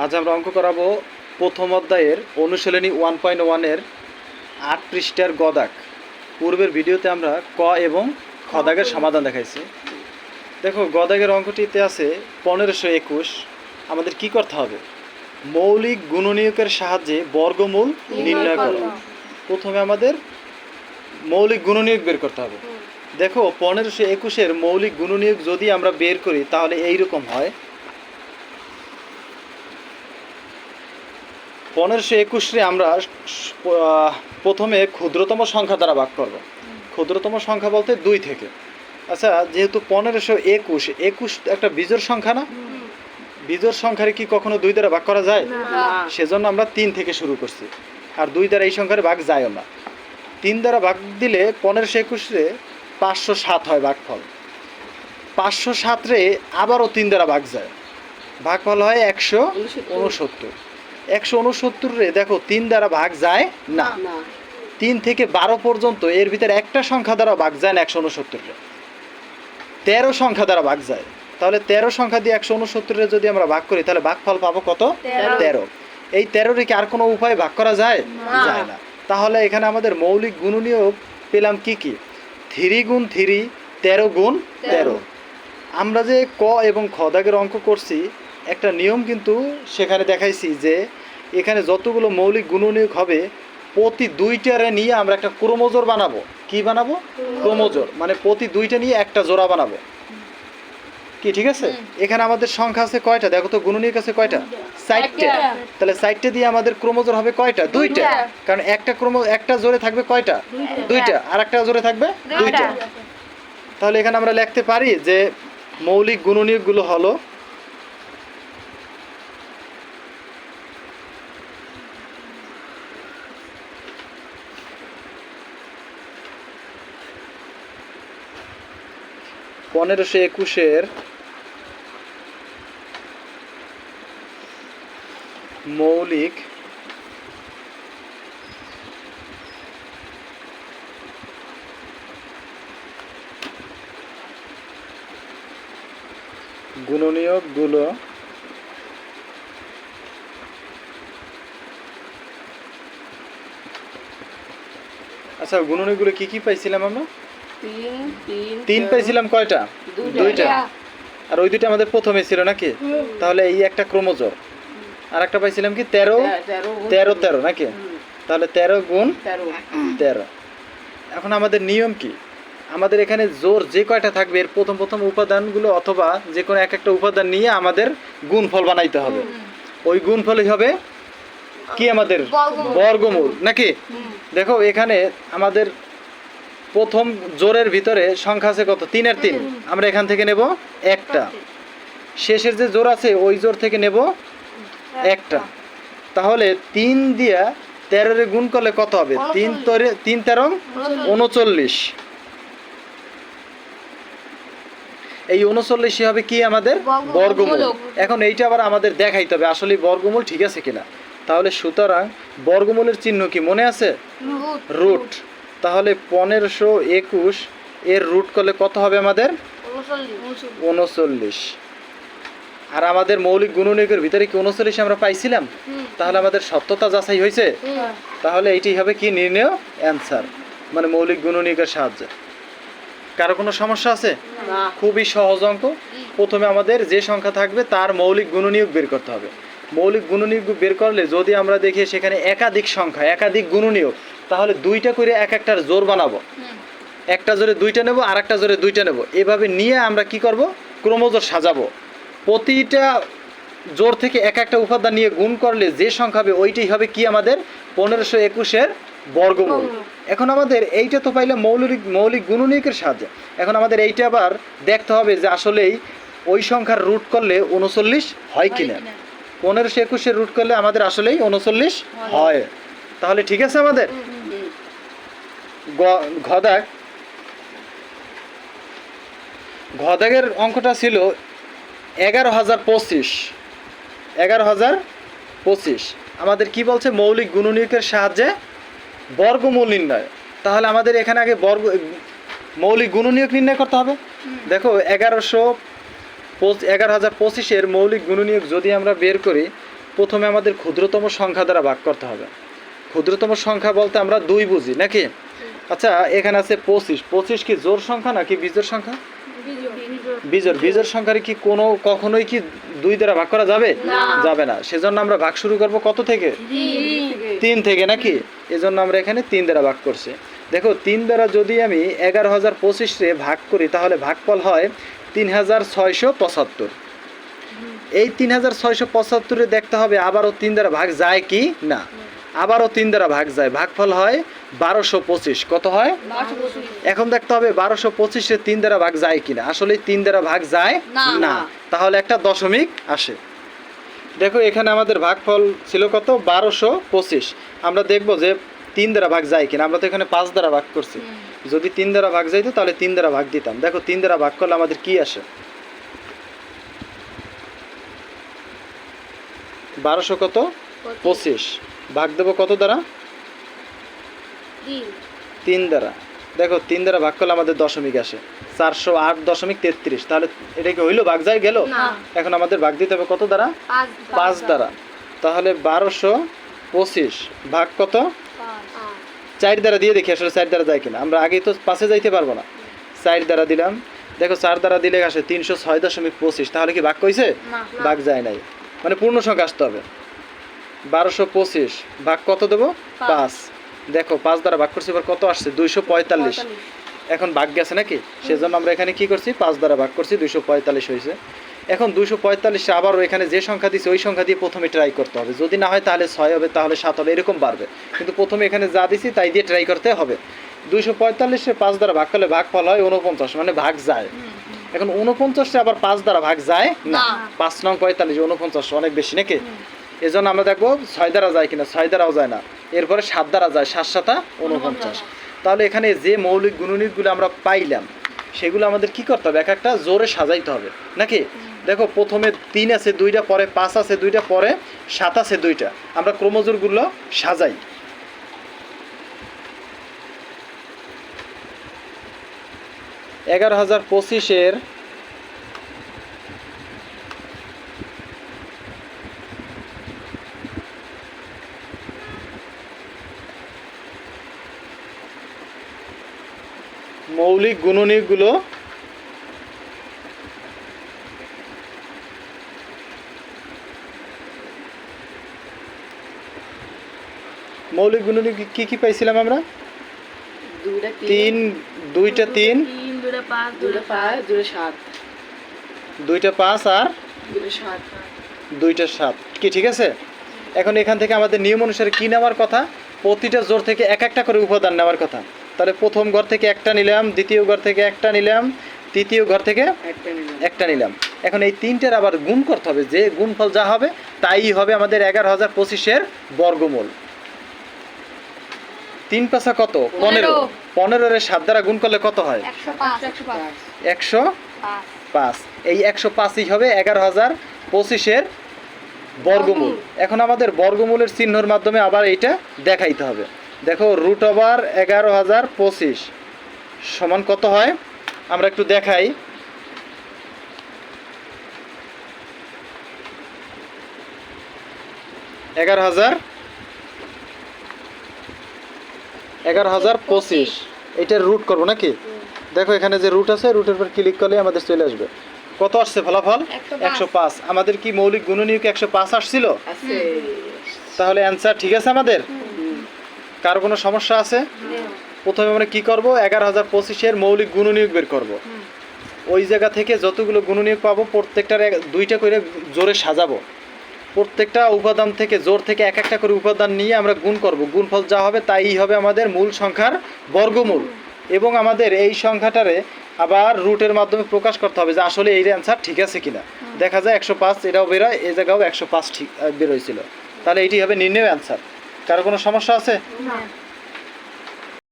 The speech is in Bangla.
আজ আমরা অঙ্ক করাবো প্রথম অধ্যায়ের অনুশীলনী ওয়ান পয়েন্ট ওয়ানের আট পৃষ্ঠার গদাক। পূর্বের ভিডিওতে আমরা ক এবং খদাগের সমাধান দেখাইছি। দেখো গদাগের অঙ্কটিতে আছে পনেরোশো একুশ। আমাদের কি করতে হবে? মৌলিক গুণনীয়কের সাহায্যে বর্গমূল নির্ণয় করো। প্রথমে আমাদের মৌলিক গুণনীয়ক বের করতে হবে। দেখো পনেরোশো একুশের মৌলিক গুণনীয়ক যদি আমরা বের করি তাহলে এইরকম হয়। পনেরোশো একুশে আমরা প্রথমে ক্ষুদ্রতম সংখ্যা দ্বারা ভাগ করব। ক্ষুদ্রতম সংখ্যা বলতে দুই থেকে। আচ্ছা যেহেতু পনেরোশো একুশ একুশ একটা বিজোড় সংখ্যা না? বিজোড় সংখ্যারে কি কখনো দুই দ্বারা ভাগ করা যায়? সেজন্য আমরা তিন থেকে শুরু করছি। আর দুই দ্বারা এই সংখ্যার ভাগ যায়ও না। তিন দ্বারা ভাগ দিলে পনেরোশো একুশে পাঁচশো সাত হয় ভাগফল। পাঁচশো সাতরে আবারও তিন দ্বারা ভাগ যায়। ভাগফল হয় একশো উনসত্তর। একশো উনসত্তরে দেখো তিন দ্বারা ভাগ যায় না। তিন থেকে বারো পর্যন্ত এর ভিতরে একটা সংখ্যা দ্বারা ভাগ যায় না একশো উনসত্তরে তেরো সংখ্যা দ্বারা ভাগ যায়। তাহলে তেরো সংখ্যা দিয়ে একশো উনসত্তরে যদি আমরা ভাগ করি তাহলে ভাগফল পাবো কত? তেরো। এই তেরোরে কি আর কোনো উপায়ে ভাগ করা যায়। যায় না। তাহলে এখানে আমাদের মৌলিক গুণনীয় পেলাম কি কি? থ্রি গুণ থ্রি তেরো গুণ তেরো। আমরা যে ক এবং খ দাগের অঙ্ক করছি একটা নিয়ম কিন্তু সেখানে দেখাইছি যে এখানে যতগুলো মৌলিক গুণনীয়ক হবে প্রতি দুইটারে নিয়ে আমরা একটা ক্রোমোজোর বানাবো। কি বানাবো? ক্রোমোজোর। মানে প্রতি দুইটা নিয়ে একটা জোড়া বানাবো। কি ঠিক আছে? এখানে আমাদের সংখ্যা আছে কয়টা? দেখো তো গুণনীয়ক আছে কয়টা? একটা। তাহলে চারটে দিয়ে আমাদের ক্রোমোজোর হবে কয়টা? দুইটা। দুইটা। কারণ একটা ক্রোমো একটা জোরে থাকবে কয়টা? দুইটা। আর একটা জোরে থাকবে দুইটা। তাহলে এখানে আমরা লিখতে পারি যে মৌলিক গুণনীয়কগুলো হলো পনেরোশো একুশের মৌলিক গুণনীয়কগুলো আচ্ছা গুণনীয়কগুলো কি কি পাইছিলাম আমরা? তিন তিন তিন কয়টা? দুইটা। আর ওই দুইটা আমাদের প্রথমে ছিল নাকি? তাহলে এই একটা ক্রোমোজোর আর একটা পাইছিলাম কি? তেরো? তেরো তেরো তেরো নাকি? তাহলে তেরো গুণ তেরো। এখন আমাদের নিয়ম কি? আমাদের এখানে জোর যে কয়টা থাকবে এর প্রথম প্রথম উপাদানগুলো অথবা যে কোনো এক একটা উপাদান নিয়ে আমাদের গুণফল বানাইতে হবে। ওই গুণফলই হবে কি আমাদের। বর্গমূল। নাকি? দেখো এখানে আমাদের প্রথম জোরের ভিতরে সংখ্যা আছে কত? তিনের তিন। আমরা এখান থেকে নেব একটা। শেষের যে জোর আছে ওই জোর থেকে নেব একটা। তাহলে তিন দিয়া তেরোরে গুণ করলে কত হবে? তিন তরে তিন তেরো উনচল্লিশ। এই উনচল্লিশই হবে কি আমাদের? বর্গমূল। বর্গমূল। এখন এইটা আবার আমাদের দেখাইতে হবে আসলে বর্গমূল ঠিক আছে কিনা। তাহলে সুতরাং বর্গমূলের চিহ্ন কি মনে আছে? রুট। তাহলে পনেরোশো একুশ এর রুট করলে কত হবে আমাদের? উনচল্লিশ। আর আমাদের মৌলিক গুণনীয়কের ভিতরে কি উনচল্লিশ আমরা পাইছিলাম? তাহলে আমাদের সত্যতা যাচাই হয়েছে? তাহলে এইটি হবে কি নির্ণয়? অ্যান্সার মানে মৌলিক গুণনীয়কের সাহায্যে। কারও কোনো সমস্যা আছে? খুবই সহজ অঙ্ক। প্রথমে আমাদের যে সংখ্যা থাকবে তার মৌলিক গুণনীয়ক বের করতে হবে। মৌলিক গুণনীয়ক বের করলে যদি আমরা দেখি সেখানে একাধিক সংখ্যা একাধিক গুণনীয়ক তাহলে দুইটা করে এক একটার জোর বানাবো। একটা জোরে দুইটা নেব আর একটা জোরে দুইটা নেব। এভাবে নিয়ে আমরা কি করব? ক্রমজোর সাজাবো। প্রতিটা জোর থেকে এক একটা উপাদান নিয়ে গুণ করলে যে সংখ্যা হবে ওইটাই হবে কি আমাদের? পনেরোশো একুশের বর্গমূল। এখন আমাদের এইটা তো পাইলে মৌলিক মৌলিক গুণনীয়কের সাহায্যে। এখন আমাদের এইটা আবার দেখতে হবে যে আসলেই ওই সংখ্যার রুট করলে উনচল্লিশ হয় কিনা। পনেরোশো একুশের রুট করলে আমাদের আসলেই উনচল্লিশ হয়। তাহলে ঠিক আছে আমাদের? ঘদাক। ঘদাগের অঙ্কটা ছিল এগারো হাজার পঁচিশ। এগারো হাজার পঁচিশ। আমাদের কি বলছে? মৌলিক গুণনীয়কের সাহায্যে বর্গমূল নির্ণয়। তাহলে আমাদের এখানে আগে বর্গ মৌলিক গুণনীয়ক নির্ণয় করতে হবে। দেখো এগারোশো এগারো হাজার পঁচিশের মৌলিক গুণনীয়ক যদি আমরা বের করি প্রথমে আমাদের ক্ষুদ্রতম সংখ্যা দ্বারা ভাগ করতে হবে। ক্ষুদ্রতম সংখ্যা বলতে আমরা দুই বুঝি নাকি? আচ্ছা এখানে আছে পঁচিশ। পঁচিশ কি জোর সংখ্যা নাকি বীজের সংখ্যা? বীজের বীজের সংখ্যার কি কোনো কখনোই কি দুই দ্বারা ভাগ করা যাবে? যাবে না। সেজন্য আমরা ভাগ শুরু করব কত থেকে? তিন থেকে নাকি? এজন্য আমরা এখানে তিন দ্বারা ভাগ করছি। দেখো তিন দ্বারা যদি আমি এগারো হাজার পঁচিশে ভাগ করি তাহলে ভাগফল হয় তিন হাজার ছয়শো পঁচাত্তর। এই তিন হাজার ছয়শো পঁচাত্তরে দেখতে হবে আবারও তিন দ্বারা ভাগ যায় কি না। আবারও তিন দ্বারা ভাগ যায়। ভাগফল হয় বারোশো পঁচিশ। কত হয়? এখন দেখতে হবে বারোশো পঁচিশে তিন দ্বারা ভাগ যায় কিনা। আসলে তিন দ্বারা ভাগ যায় না। তাহলে একটা দশমিক আসে। দেখো এখানে আমাদের ভাগফল ছিল কত? বারোশো পঁচিশ। আমরা দেখব যে তিন দ্বারা ভাগ যায় কিনা। আমরা তো এখানে পাঁচ দ্বারা ভাগ করছি। যদি তিন দ্বারা ভাগ যাইতো তাহলে তিন দ্বারা ভাগ দিতাম। দেখো তিন দ্বারা ভাগ করলে আমাদের কি আসে? বারোশো কত? পঁচিশ। ভাগ দেবো কত দ্বারা? তিন। দ্বারা। দেখো তিন দ্বারা ভাগ করলে আমাদের দশমিক আসে। চারশো আট দশমিক তেত্রিশ। তাহলে এটা কি হইল? ভাগ যায় গেল? এখন আমাদের ভাগ দিতে হবে কত দ্বারা? পাঁচ দ্বারা। তাহলে বারোশো পঁচিশ ভাগ কত? চার দ্বারা দিয়ে দেখি আসলে চার দ্বারা যায় কিনা। আমরা আগেই তো পাশে যাইতে পারব না। চার দ্বারা দিলাম। দেখো চার দ্বারা দিলে আসে তিনশো ছয় দশমিক পঁচিশ। তাহলে কি ভাগ কইছে? ভাগ যায় নাই। মানে পূর্ণ সংখ্যা আসতে হবে। বারোশো পঁচিশ। ভাগ কত দেবো? পাঁচ। দেখো পাঁচ দ্বারা ভাগ করছি এবার কত আসছে? দুইশো পঁয়তাল্লিশ। এখন ভাগ গেছে নাকি? সেজন্য আমরা এখানে কি করছি? পাঁচ দ্বারা ভাগ করছি দুইশো পঁয়তাল্লিশ হয়েছে। এখন দুইশো পঁয়তাল্লিশে আবারও এখানে যে সংখ্যা দিচ্ছে ওই সংখ্যা দিয়ে প্রথমে ট্রাই করতে হবে। যদি না হয় তাহলে ছয় হবে তাহলে সাত হবে এরকম বাড়বে। কিন্তু প্রথমে এখানে যা দিছি তাই দিয়ে ট্রাই করতে হবে। দুইশো পঁয়তাল্লিশে পাঁচ দ্বারা ভাগ করলে ভাগ ফল হয় উনপঞ্চাশ মানে ভাগ যায়। এখন উনপঞ্চাশে আবার পাঁচ দ্বারা ভাগ যায়? না। না। পাঁচ নং পঁয়তাল্লিশ উনপঞ্চাশ অনেক বেশি নাকি? এজন্য আমরা দেখব ছয় দ্বারা যায় কিনা ছয় দ্বারাও যায় না। এরপরে সাত দ্বারা যায় সাত সাতা উনপঞ্চাশ তাহলে এখানে যে মৌলিক গুণনীতগুলো আমরা পাইলাম, সেগুলো আমাদের কি করতে হবে? এক একটা জোরে সাজাইতে হবে। নাকি? দেখো, প্রথমে তিন আছে দুইটা, পরে পাঁচ আছে দুইটা, পরে সাত আছে দুইটা। আমরা ক্রমজোরগুলো সাজাই। এগারো হাজার পঁচিশের মৌলিক গুণনীগুলো মৌলিক গুণনী কি কি পাইছিলাম আমরা? তিন। দুইটা তিন। তিন দুইটা পাঁচ দুটো পাঁচ দুটো সাত। দুইটা পাঁচ আর দুইটা সাত। কি ঠিক আছে? এখন এখান থেকে আমাদের নিয়ম অনুসারে কি নেওয়ার কথা? প্রতিটা জোর থেকে এক একটা করে উপাদান নেওয়ার কথা। তাহলে প্রথম ঘর থেকে একটা নিলাম দ্বিতীয় ঘর থেকে একটা নিলাম তৃতীয় ঘর থেকে একটা নিলাম। এখন এই তিনটের আবার গুণ করতে হবে যে গুণফল যা হবে তাই হবে আমাদের এগারো হাজার পঁচিশের বর্গমূল। তিন পাশা কত? পনেরো। পনেরোর সাত দ্বারা গুণ করলে কত হয়? একশো পাঁচ। এই একশো পাঁচই হবে এগারো হাজার পঁচিশের বর্গমূল। এখন আমাদের বর্গমূলের চিহ্নর মাধ্যমে আবার এইটা দেখাইতে হবে। দেখো রুট ওভার এগারো হাজার পঁচিশ। সমান কত হয়? আমরা একটু দেখাই। এগারো হাজার এগারো হাজার পঁচিশ। এইটার রুট করব নাকি? দেখো এখানে যে রুট আছে রুটের উপর ক্লিক করলে আমাদের চলে আসবে। কত আসছে ফলাফল? 105 একশো পাঁচ। আমাদের কি মৌলিক গুণনীয়ক একশো পাঁচ আসছিল? তাহলে অ্যান্সার ঠিক আছে আমাদের? কার কোনো সমস্যা আছে? প্রথমে আমরা কি করব? এগারো হাজার পঁচিশের মৌলিক গুণনীয়ক বের করব। ওই জায়গা থেকে যতগুলো গুণনীয়ক পাবো প্রত্যেকটার দুইটা করে জোরে সাজাবো। প্রত্যেকটা উপাদান থেকে জোর থেকে এক একটা করে উপাদান নিয়ে আমরা গুণ করব। গুণফল যা হবে তাই হবে আমাদের মূল সংখ্যার বর্গমূল। এবং আমাদের এই সংখ্যাটারে আবার রুটের মাধ্যমে প্রকাশ করতে হবে যে আসলে এই অ্যান্সার ঠিক আছে কিনা। দেখা যায় একশো পাঁচ এটাও বেরোয় এই জায়গাও একশো পাঁচ ঠিক বেরোয়ছিল। তাহলে এটি হবে নির্ণয় অ্যান্সার কারও কোনো সমস্যা আছে? না।